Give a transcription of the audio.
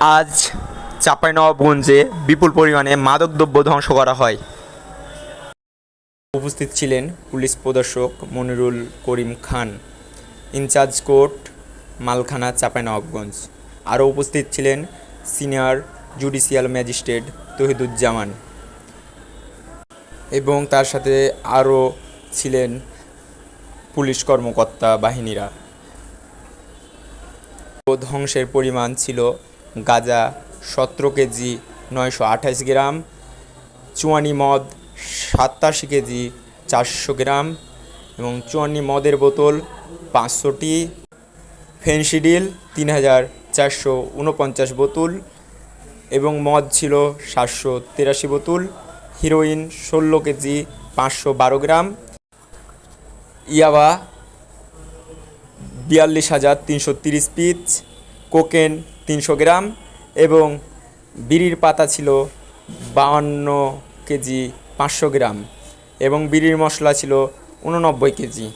আজ চাঁপাইনবাবগঞ্জে বিপুল পরিমাণে মাদকদ্রব্য ধ্বংস করা হয়। উপস্থিত ছিলেন পুলিশ প্রদর্শক Monirul Karim Khan, in charge court, মালখানা, Chapainawabganj. আরও উপস্থিত ছিলেন সিনিয়র জুডিশিয়াল ম্যাজিস্ট্রেট তহিদুজ্জামান। এবং তার সাথে আরও ছিলেন পুলিশ কর্মকর্তা বাহিনীরা। ধ্বংসের পরিমাণ ছিল গাঁজা সতেরো কেজি, নয়শো আঠাশ গ্রাম চুয়ানি মদ সাতাশি কেজি, চারশো গ্রাম এবং চুয়ানি মদের বোতল পাঁচশোটি ফেন্সিডিল, তিন হাজার চারশো উনপঞ্চাশ বোতল এবং মদ ছিল সাতশো তিরাশি বোতল, হিরোইন ষোলো কেজি, পাঁচশো বারো গ্রাম, ইয়াবা বিয়াল্লিশ হাজার তিনশো তিরিশ পিস কোকেন তিনশো গ্রাম এবং বিড়ির পাতা ছিল বাহান্ন কেজি পাঁচশো গ্রাম এবং বিড়ির মশলা ছিল উননব্বই কেজি।